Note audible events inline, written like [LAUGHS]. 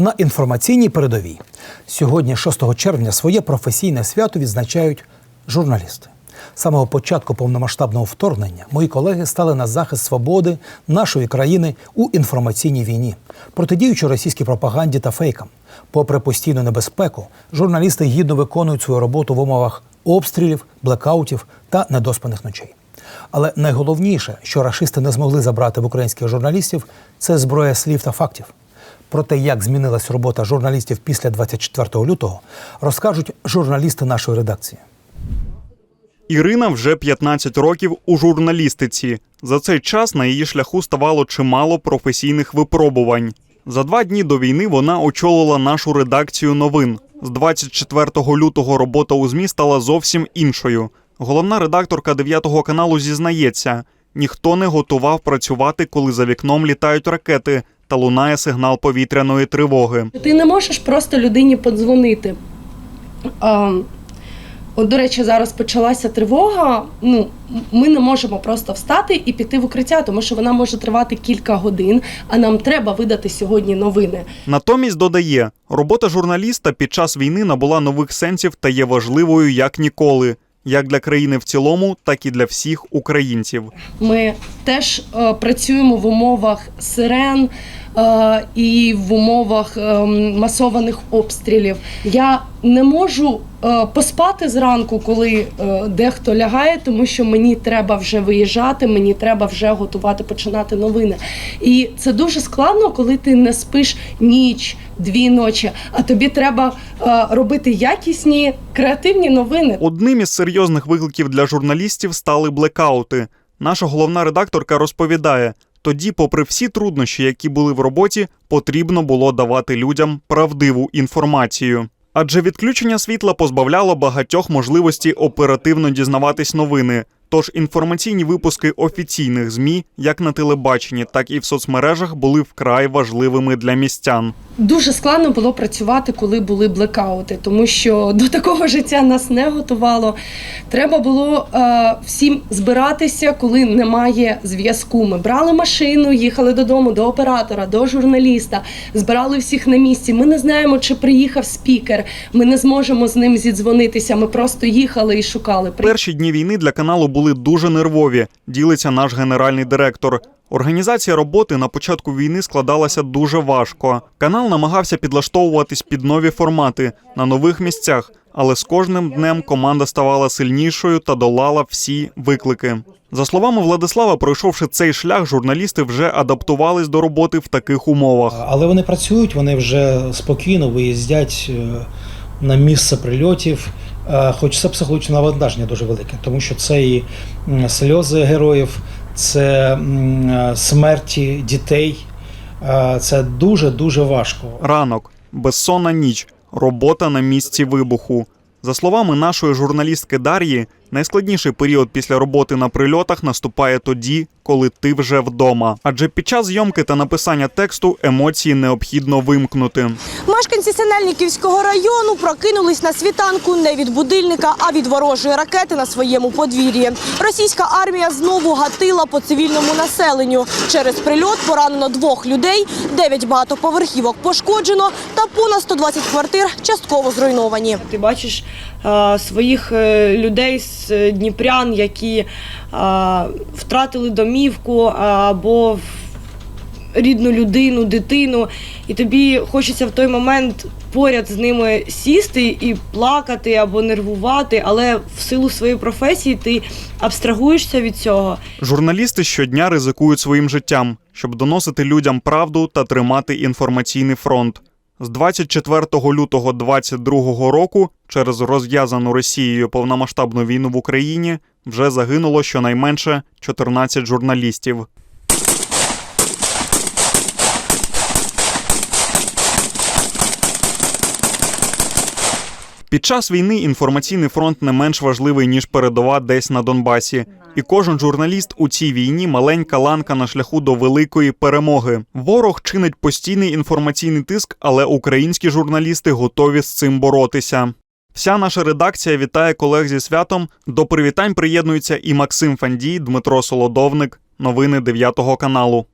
на інформаційній передовій. Сьогодні, 6 червня, своє професійне свято відзначають журналісти. З самого початку повномасштабного вторгнення мої колеги стали на захист свободи нашої країни у інформаційній війні, протидіючи російській пропаганді та фейкам. Попри постійну небезпеку, журналісти гідно виконують свою роботу в умовах обстрілів, блекаутів та недоспаних ночей. Але найголовніше, що рашисти не змогли забрати в українських журналістів, це зброя слів та фактів. Про те, як змінилась робота журналістів після 24 лютого, розкажуть журналісти нашої редакції. Ірина вже 15 років у журналістиці. За цей час на її шляху ставало чимало професійних випробувань. За два дні до війни вона очолила нашу редакцію новин. З 24 лютого робота у ЗМІ стала зовсім іншою. Головна редакторка 9 каналу зізнається: ніхто не готував працювати, коли за вікном літають ракети та лунає сигнал повітряної тривоги. Ти не можеш просто людині подзвонити. А, от, до речі, зараз почалася тривога. Ну, ми не можемо просто встати і піти в укриття, тому що вона може тривати кілька годин, а нам треба видати сьогодні новини. Натомість додає, робота журналіста під час війни набула нових сенсів та є важливою як ніколи, як для країни в цілому, так і для всіх українців. Ми теж е, працюємо в умовах сирен і в умовах е, масованих обстрілів. Я не можу е, поспати зранку, коли е, дехто лягає, тому що мені треба вже виїжджати, мені треба вже готувати починати новини. І це дуже складно, коли ти не спиш ніч, дві ночі, а тобі треба е, робити якісні креативні новини. Одним із серйозних викликів для журналістів стали блекаути. Наша головна редакторка розповідає: тоді, попри всі труднощі, які були в роботі, потрібно було давати людям правдиву інформацію. Адже відключення світла позбавляло багатьох можливості оперативно дізнаватись новини. Тож інформаційні випуски офіційних змі, як на телебаченні, так і в соцмережах, були вкрай важливими для містян. Дуже складно було працювати, коли були блекаути, тому що [LAUGHS] до такого життя нас не готувало. Треба було е, всім збиратися, коли немає зв'язку. Ми брали машину, їхали додому до оператора, до журналіста, збирали всіх на місці. Ми не знаємо, чи приїхав спікер. Ми не зможемо з ним зідзвонитися. Ми просто їхали і шукали. Перші дні війни для каналу були дуже нервові. Ділиться наш генеральний директор. Організація роботи на початку війни складалася дуже важко. Канал намагався підлаштовуватись під нові формати на нових місцях, але з кожним днем команда ставала сильнішою та долала всі виклики. За словами Владислава, пройшовши цей шлях, журналісти вже адаптувались до роботи в таких умовах. Але вони працюють, вони вже спокійно виїздять е, на місце прильотів. Е, Хоч це психологічне навантаження дуже велике, тому що це і сльози героїв, це е, смерті дітей. Е, Це дуже дуже важко. Ранок, безсонна ніч, робота на місці вибуху. За словами нашої журналістки Дар'ї, найскладніший період після роботи на прильотах наступає тоді, коли ти вже вдома. Адже під час зйомки та написання тексту емоції необхідно вимкнути. Мешканці Синельниківського району прокинулись на світанку не від будильника, а від ворожої ракети на своєму подвір'ї. Російська армія знову гатила по цивільному населенню. Через прильот поранено двох людей, дев'ять багатоповерхівок пошкоджено та понад 120 квартир частково зруйновані. Ти бачиш своїх е, людей з е, Дніпрян, які е, втратили домівку е, або рідну людину, дитину, і тобі хочеться в той момент поряд з ними сісти і плакати або нервувати, але в силу своєї професії ти абстрагуєшся від цього. Журналісти щодня ризикують своїм життям, щоб доносити людям правду та тримати інформаційний фронт. З 24 лютого 2022 року через розв'язану Росією повномасштабну війну в Україні вже загинуло щонайменше 14 журналістів. Під час війни інформаційний фронт не менш важливий ніж передова десь на Донбасі. І кожен журналіст у цій війні маленька ланка на шляху до великої перемоги. Ворог чинить постійний інформаційний тиск, але українські журналісти готові з цим боротися. Вся наша редакція вітає колег зі святом. До привітань приєднуються і Максим Фандій, Дмитро Солодовник. Новини 9 каналу.